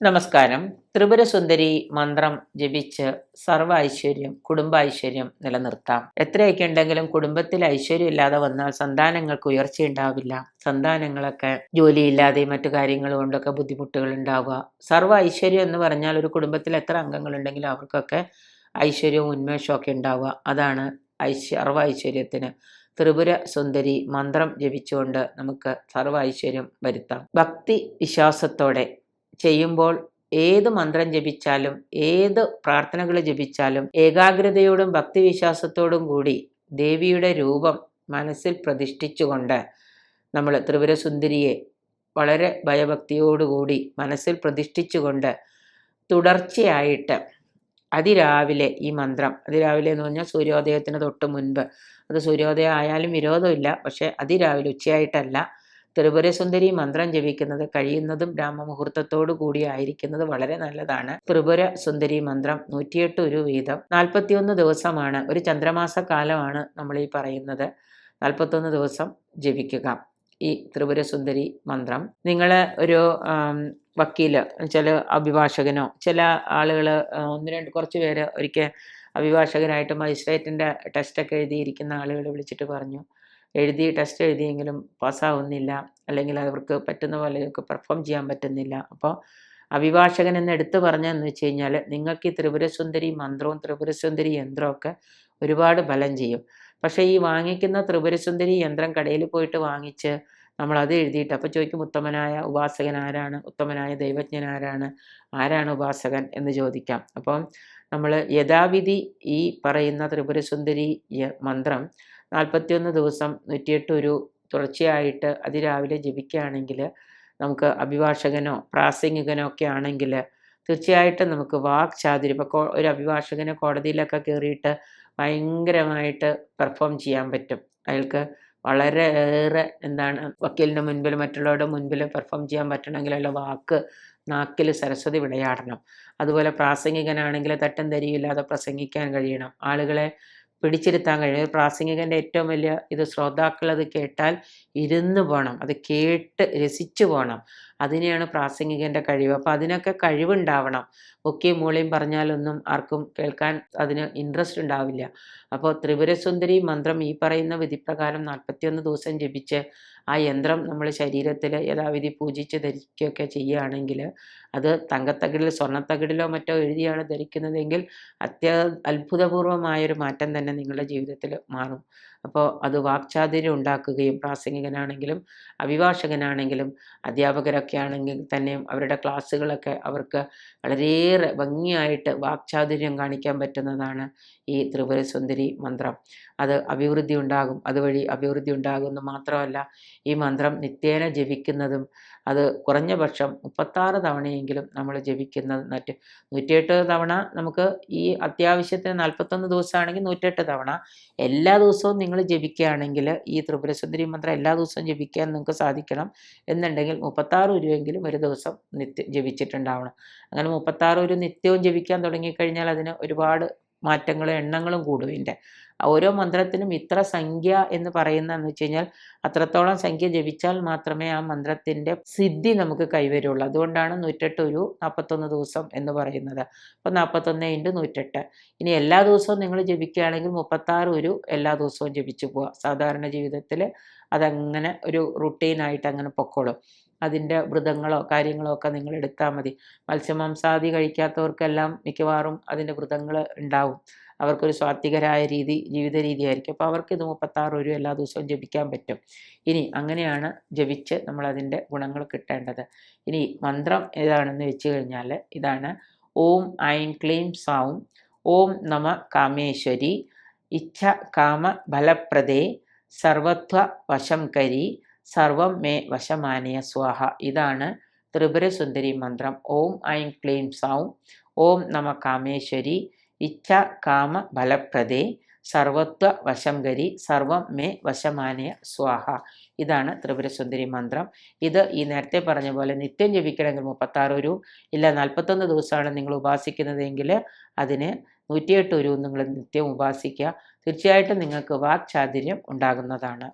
നമസ്കാരം. ത്രിപുരസുന്ദരി മന്ത്രം ജപിച്ച് സർവ ഐശ്വര്യം കുടുംബ ഐശ്വര്യം നിലനിർത്താം. എത്രയൊക്കെ ഉണ്ടെങ്കിലും കുടുംബത്തിൽ ഐശ്വര്യം ഇല്ലാതെ വന്നാൽ സന്താനങ്ങൾക്ക് ഉയർച്ചയുണ്ടാവില്ല സന്താനങ്ങളൊക്കെ ജോലിയില്ലാതെ മറ്റു കാര്യങ്ങൾ കൊണ്ടൊക്കെ ബുദ്ധിമുട്ടുകൾ ഉണ്ടാവുക സർവ ഐശ്വര്യം എന്ന് പറഞ്ഞാൽ ഒരു കുടുംബത്തിൽ എത്ര അംഗങ്ങളുണ്ടെങ്കിലും അവർക്കൊക്കെ ഐശ്വര്യവും ഉന്മേഷമൊക്കെ ഉണ്ടാവുക. അതാണ് ഐശ്വ സർവ ഐശ്വര്യത്തിന് ത്രിപുര സുന്ദരി മന്ത്രം ജപിച്ചുകൊണ്ട് നമുക്ക് സർവ ഐശ്വര്യം വരുത്താം. ഭക്തി വിശ്വാസത്തോടെ ചെയ്യുമ്പോൾ ഏത് മന്ത്രം ജപിച്ചാലും ഏത് പ്രാർത്ഥനകൾ ജപിച്ചാലും ഏകാഗ്രതയോടും ഭക്തിവിശ്വാസത്തോടും കൂടി ദേവിയുടെ രൂപം മനസ്സിൽ പ്രതിഷ്ഠിച്ചുകൊണ്ട് നമ്മൾ ത്രിപുരസുന്ദരിയെ വളരെ ഭയഭക്തിയോടുകൂടി മനസ്സിൽ പ്രതിഷ്ഠിച്ചുകൊണ്ട് തുടർച്ചയായിട്ട് അതിരാവിലെ ഈ മന്ത്രം അതിരാവിലെ എന്ന് പറഞ്ഞാൽ സൂര്യോദയത്തിന് തൊട്ട് മുൻപ്. അത് സൂര്യോദയം ആയാലും വിരോധമില്ല പക്ഷേ അതിരാവിലെ ഉച്ചയായിട്ടല്ല. ത്രിപുരസുന്ദരി മന്ത്രം ജപിക്കുന്നത് കഴിയുന്നതും ബ്രാഹ്മമുഹൂർത്തത്തോടു കൂടി ആയിരിക്കുന്നത് വളരെ നല്ലതാണ്. ത്രിപുര സുന്ദരി മന്ത്രം നൂറ്റിയെട്ട് ഒരു വീതം. നാൽപ്പത്തിയൊന്ന് ദിവസമാണ്. ഒരു ചന്ദ്രമാസ കാലമാണ് നമ്മൾ ഈ പറയുന്നത്. നാൽപ്പത്തൊന്ന് ദിവസം ജപിക്കുക. ഈ ത്രിപുരസുന്ദരി മന്ത്രം. നിങ്ങൾ ഒരു വക്കീൽ ചില അഭിഭാഷകനോ ചില ആളുകൾ ഒന്ന് രണ്ട് കുറച്ച് പേര് ഒരിക്കൽ അഭിഭാഷകനായിട്ട് മജിസ്ട്രേറ്റിന്റെ ടെസ്റ്റൊക്കെ എഴുതിയിരിക്കുന്ന ആളുകൾ വിളിച്ചിട്ട് പറഞ്ഞു. എഴുതി ടെസ്റ്റ് എഴുതിയെങ്കിലും പാസ്സാവുന്നില്ല. അല്ലെങ്കിൽ അവർക്ക് പറ്റുന്ന പോലെയൊക്കെ പെർഫോം ചെയ്യാൻ പറ്റുന്നില്ല. അപ്പോൾ അഭിഭാഷകൻ എന്ന് എടുത്തു പറഞ്ഞതെന്ന് വെച്ച് കഴിഞ്ഞാൽ നിങ്ങൾക്ക് ഈ ത്രിപുരസുന്ദരി മന്ത്രവും ത്രിപുരസുന്ദരി യന്ത്രമൊക്കെ ഒരുപാട് ബലം ചെയ്യും. പക്ഷേ ഈ വാങ്ങിക്കുന്ന ത്രിപുരസുന്ദരി യന്ത്രം കടയിൽ പോയിട്ട് വാങ്ങിച്ച് നമ്മൾ അത് എഴുതിയിട്ട് അപ്പോൾ ചോദിക്കും ഉത്തമനായ ഉപാസകൻ ആരാണ്? ഉത്തമനായ ദൈവജ്ഞൻ ആരാണ്? ആരാണ് ഉപാസകൻ? എന്ന് ചോദിക്കാം. അപ്പം നമ്മൾ യഥാവിധി ഈ പറയുന്ന ത്രിപുരസുന്ദരി മന്ത്രം നാൽപ്പത്തിയൊന്ന് ദിവസം നൂറ്റിയെട്ട് ഒരു തുടർച്ചയായിട്ട് അതിരാവിലെ ജപിക്കുകയാണെങ്കിൽ നമുക്ക് അഭിഭാഷകനോ പ്രാസംഗികനോ ഒക്കെ ആണെങ്കിൽ തീർച്ചയായിട്ടും നമുക്ക് വാക് ചാതിരി. ഇപ്പോൾ ഒരു അഭിഭാഷകന് കോടതിയിലൊക്കെ കയറിയിട്ട് ഭയങ്കരമായിട്ട് പെർഫോം ചെയ്യാൻ പറ്റും. അയാൾക്ക് വളരെ ഏറെ എന്താണ് വക്കീലിന്റെ മുൻപിൽ മറ്റുള്ളവരുടെ മുൻപിൽ പെർഫോം ചെയ്യാൻ പറ്റണമെങ്കിൽ അയാളുടെ വാക്ക് നാക്കിൽ സരസ്വതി വിളയാടണം അതുപോലെ പ്രാസംഗികനാണെങ്കിൽ തട്ടം തരിയില്ലാതെ പ്രസംഗിക്കാൻ കഴിയണം. ആളുകളെ പിടിച്ചിരുത്താൻ കഴിയും. പ്രാസംഗികന്റെ ഏറ്റവും വലിയ ഇത് ശ്രോതാക്കൾ അത് കേട്ടാൽ ഇരുന്ന് പോകണം അത് കേട്ട് രസിച്ചു പോകണം അതിനെയാണ് പ്രാസംഗികന്റെ കഴിവ്. അപ്പോൾ അതിനൊക്കെ കഴിവുണ്ടാവണം. ഒക്കെ മൂളിയും പറഞ്ഞാലൊന്നും ആർക്കും കേൾക്കാൻ അതിന് ഇൻട്രസ്റ്റ് ഉണ്ടാവില്ല. അപ്പോൾ ത്രിപുരസുന്ദരി മന്ത്രം ഈ പറയുന്ന വിധിപ്രകാരം നാൽപ്പത്തിയൊന്ന് ദിവസം ജപിച്ച് ആ യന്ത്രം നമ്മൾ ശരീരത്തിൽ യഥാവിധി പൂജിച്ച് ധരിക്കുകയൊക്കെ ചെയ്യുകയാണെങ്കിൽ അത് തങ്കത്തകിടിൽ സ്വർണത്തകിടിലോ മറ്റോ എഴുതിയാണ് ധരിക്കുന്നതെങ്കിൽ അത്യ അത്ഭുതപൂർവമായൊരു മാറ്റം തന്നെ നിങ്ങളുടെ ജീവിതത്തിൽ മാറും. അപ്പോൾ അത് വാക്ചാതുര്യം ഉണ്ടാക്കുകയും പ്രാസംഗികനാണെങ്കിലും അഭിഭാഷകനാണെങ്കിലും അധ്യാപകരൊക്കെ ആണെങ്കിൽ തന്നെയും അവരുടെ ക്ലാസ്സുകളൊക്കെ അവർക്ക് വളരെയേറെ ഭംഗിയായിട്ട് വാക്ചാതുര്യം കാണിക്കാൻ പറ്റുന്നതാണ് ഈ ത്രിപുരസുന്ദരി മന്ത്രം. അത് അഭിവൃദ്ധി ഉണ്ടാകും അതുവഴി അഭിവൃദ്ധി ഉണ്ടാകുമെന്ന് മാത്രമല്ല ഈ മന്ത്രം നിത്യേന ജപിക്കുന്നതും അത് കുറഞ്ഞ പക്ഷം മുപ്പത്താറ് തവണയെങ്കിലും നമ്മൾ ജപിക്കുന്നത് മറ്റ് നൂറ്റിയെട്ട് തവണ നമുക്ക് ഈ അത്യാവശ്യത്തിന് നാൽപ്പത്തൊന്ന് ദിവസമാണെങ്കിൽ നൂറ്റെട്ട് തവണ. എല്ലാ ദിവസവും നിങ്ങൾ ജപിക്കുകയാണെങ്കിൽ ഈ ത്രിപുരസുന്ദരി മന്ത്രം എല്ലാ ദിവസവും ജപിക്കാൻ നിങ്ങൾക്ക് സാധിക്കണം എന്നുണ്ടെങ്കിൽ മുപ്പത്താറ് ഉരുവെങ്കിലും ഒരു ദിവസം നിത്യം ജപിച്ചിട്ടുണ്ടാവണം. അങ്ങനെ മുപ്പത്താറ് ഒരു നിത്യവും ജപിക്കാൻ തുടങ്ങിക്കഴിഞ്ഞാൽ അതിന് ഒരുപാട് മാറ്റങ്ങളും എണ്ണങ്ങളും കൂടും ഇതിന്റെ ഓരോ മന്ത്രത്തിനും ഇത്ര സംഖ്യ എന്ന് പറയുന്നതെന്ന് വെച്ച് കഴിഞ്ഞാൽ അത്രത്തോളം സംഖ്യ ജപിച്ചാൽ മാത്രമേ ആ മന്ത്രത്തിന്റെ സിദ്ധി നമുക്ക് കൈവരുള്ളൂ. അതുകൊണ്ടാണ് നൂറ്റെട്ട് ഒരു നാൽപ്പത്തൊന്ന് ദിവസം എന്ന് പറയുന്നത്. അപ്പോൾ നാൽപ്പത്തൊന്ന് ഇന്റു നൂറ്റെട്ട്. ഇനി എല്ലാ ദിവസവും നിങ്ങൾ ജപിക്കുകയാണെങ്കിൽ മുപ്പത്താറ് ഒരു എല്ലാ ദിവസവും ജപിച്ചു പോവുക. സാധാരണ ജീവിതത്തിൽ അതങ്ങനെ ഒരു റുട്ടീനായിട്ട് അങ്ങനെ പൊക്കോളും. അതിന്റെ വ്രതങ്ങളോ കാര്യങ്ങളോ ഒക്കെ നിങ്ങൾ എടുത്താൽ മതി. മത്സ്യമാംസാദി കഴിക്കാത്തവർക്കെല്ലാം മിക്കവാറും അതിന്റെ വ്രതങ്ങൾ ഉണ്ടാവും. അവർക്കൊരു സ്വാത്വികരായ രീതി ജീവിത രീതിയായിരിക്കും. അപ്പോൾ അവർക്ക് ഇത് മുപ്പത്താറ് ഒരു എല്ലാ ദിവസവും ജപിക്കാൻ പറ്റും. ഇനി അങ്ങനെയാണ് ജപിച്ച് നമ്മൾ അതിന്റെ ഗുണങ്ങൾ കിട്ടേണ്ടത്. ഇനി മന്ത്രം ഏതാണെന്ന് വെച്ച് കഴിഞ്ഞാൽ ഇതാണ് ഓം ഐൻ ക്ലീം സാവും ഓം നമ കാമേശ്വരി ഇച്ഛ കാമ ഫലപ്രദേ സർവത്വ വശം കരി സർവം മേ വശമാനയ സ്വാഹ. ഇതാണ് ത്രിപുരസുന്ദരി മന്ത്രം. ഓം ഐം ക്ലീം സൗം. ഓം നമ കാമേശ്വരി. ഇച്ഛ കാമ ഫലപ്രദേ. സർവത്വ വശംകരി സർവം മേ വശമാനയ സ്വാഹ. ഇതാണ് ത്രിപുരസുന്ദരി മന്ത്രം. ഇത് ഈ നേരത്തെ പറഞ്ഞ പോലെ നിത്യം ജപിക്കണമെങ്കിൽ മുപ്പത്താറ് ഒരു ഇല്ല നാൽപ്പത്തൊന്ന് ദിവസമാണ് നിങ്ങൾ ഉപാസിക്കുന്നതെങ്കിൽ അതിന് നൂറ്റിയെട്ട് ഒരു നിങ്ങൾ നിത്യം ഉപാസിക്കുക. തീർച്ചയായിട്ടും നിങ്ങൾക്ക് വാക്ചാതുര്യം ഉണ്ടാകുന്നതാണ്.